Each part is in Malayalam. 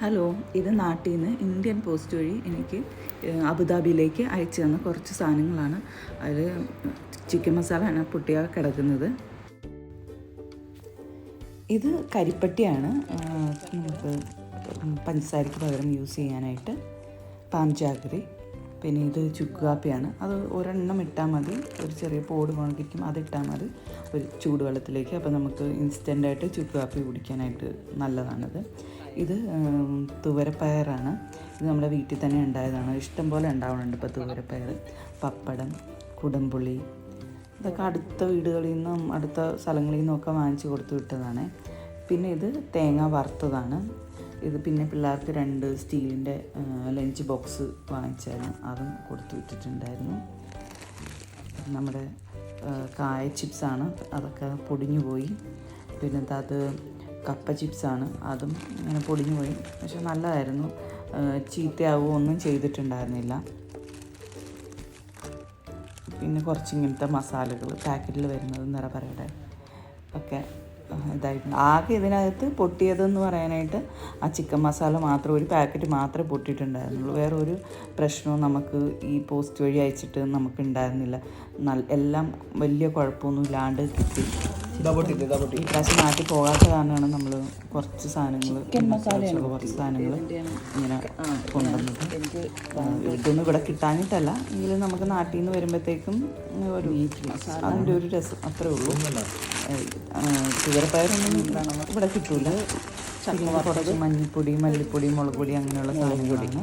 ഹലോ ഇത് നാട്ടിൽ നിന്ന് ഇന്ത്യൻ പോസ്റ്റ് വഴി എനിക്ക് അബുദാബിയിലേക്ക് അയച്ചു തന്ന കുറച്ച് സാധനങ്ങളാണ്. അതിൽ ചിക്കൻ മസാല ആണ് പൊട്ടിയാ കിടക്കുന്നത്. ഇത് കരിപ്പട്ടിയാണ്. നമുക്ക് പഞ്ചസാരയ്ക്ക് പകരം യൂസ് ചെയ്യാനായിട്ട്. പാഞ്ചാഗരി പിന്നെ ഇത് ചുക്ക് കാപ്പിയാണ് അത് ഒരെണ്ണം ഇട്ടാൽ മതി. ഒരു ചെറിയ പോട് കണക്കിരിക്കും അതിട്ടാൽ മതി. ഒരു ചൂടുവെള്ളത്തിലേക്ക്. അപ്പോൾ നമുക്ക് ഇൻസ്റ്റന്റായിട്ട് ചുക്ക് കാപ്പി കുടിക്കാനായിട്ട് നല്ലതാണത്. ഇത് തുവരപ്പയറാണ്. ഇത് നമ്മുടെ വീട്ടിൽ തന്നെ ഉണ്ടായതാണ്. ഇഷ്ടംപോലെ ഉണ്ടാവുന്നുണ്ട് ഇപ്പോൾ തുവരപ്പയർ പപ്പടം കുടംപുളി ഇതൊക്കെ അടുത്ത വീടുകളിൽ നിന്നും അടുത്ത സ്ഥലങ്ങളിൽ നിന്നൊക്കെ വാങ്ങിച്ചു കൊടുത്തു വിട്ടതാണ്. പിന്നെ ഇത് തേങ്ങ വറുത്തതാണ്. ഇത് പിന്നെ പിള്ളേർക്ക് രണ്ട് സ്റ്റീലിന്റെ ലഞ്ച് ബോക്സ് വാങ്ങിച്ചായിരുന്നു. അതും കൊടുത്തു വിട്ടിട്ടുണ്ടായിരുന്നു. നമ്മുടെ കായ ചിപ്സാണ്. അതൊക്കെ പൊടിഞ്ഞു പോയി. പിന്നെ അത് കപ്പ ചിപ്സാണ്. അതും ഇങ്ങനെ പൊടിഞ്ഞു പോയി. പക്ഷെ നല്ലതായിരുന്നു. ചീത്തയാവുകയോ ഒന്നും ചെയ്തിട്ടുണ്ടായിരുന്നില്ല. പിന്നെ കുറച്ച് ഇങ്ങനത്തെ മസാലകൾ പാക്കറ്റിൽ വരുന്നത് നിറപറയുടെ ഒക്കെ ആ, ഇതായിട്ടുണ്ട് ആകെ ഇതിനകത്ത് പൊട്ടിയതെന്ന് പറയാനായിട്ട് ആ ചിക്കൻ മസാല മാത്രം ഒരു പാക്കറ്റ് മാത്രമേ പൊട്ടിയിട്ടുണ്ടായിരുന്നുള്ളൂ. വേറെ ഒരു പ്രശ്നവും നമുക്ക് ഈ പോസ്റ്റ് വഴി അയച്ചിട്ട് നമുക്ക് ഉണ്ടായിരുന്നില്ല നല്ല എല്ലാം വലിയ കുഴപ്പമൊന്നും ഇല്ലാണ്ട് കിട്ടി. ഇതാ പൊട്ടിട്ട് ഇതാ പൊട്ടി ഈ പ്രാവശ്യം നാട്ടിൽ പോകാത്ത കാരണമാണ് നമ്മൾ കുറച്ച് സാധനങ്ങൾ കുറച്ച് സാധനങ്ങൾ ഇങ്ങനെ കൊണ്ടുവന്നത്. ഇതൊന്നും ഇവിടെ കിട്ടാനിട്ടല്ല എങ്കിലും നമുക്ക് നാട്ടിൽ നിന്ന് വരുമ്പോഴത്തേക്കും ഒരു അതിന്റെ ഒരു രസം അത്രേ ഉള്ളൂ. ചുവരപ്പയറൊന്നും ഇവിടെ കിട്ടൂല. പിന്നെ കുറച്ച് മഞ്ഞൾപ്പൊടി മല്ലിപ്പൊടി മുളക് പൊടി അങ്ങനെയുള്ള സാധനങ്ങളാണ്.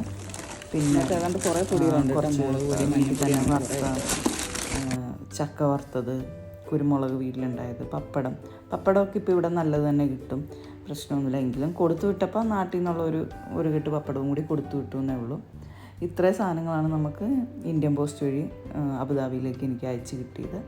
പിന്നെ കുറേ പൊടികളുണ്ട് കുറച്ച് വീട്ടിൽ തന്നെ വറുത്ത ചക്ക വറുത്തത്. കുരുമുളക് വീട്ടിലുണ്ടായത് പപ്പടം. പപ്പടമൊക്കെ ഇപ്പോൾ ഇവിടെ നല്ലത് തന്നെ കിട്ടും. പ്രശ്നമൊന്നുമില്ല. എങ്കിലും കൊടുത്തു വിട്ടപ്പോൾ നാട്ടിൽ നിന്നുള്ള ഒരു ഒരു കെട്ട് പപ്പടവും കൂടി കൊടുത്തു വിട്ടു എന്നേ ഉള്ളൂ. ഇത്രയും സാധനങ്ങളാണ് നമുക്ക് ഇന്ത്യൻ പോസ്റ്റ് വഴി അബുദാബിയിലേക്ക് എനിക്ക് അയച്ചു കിട്ടിയത്.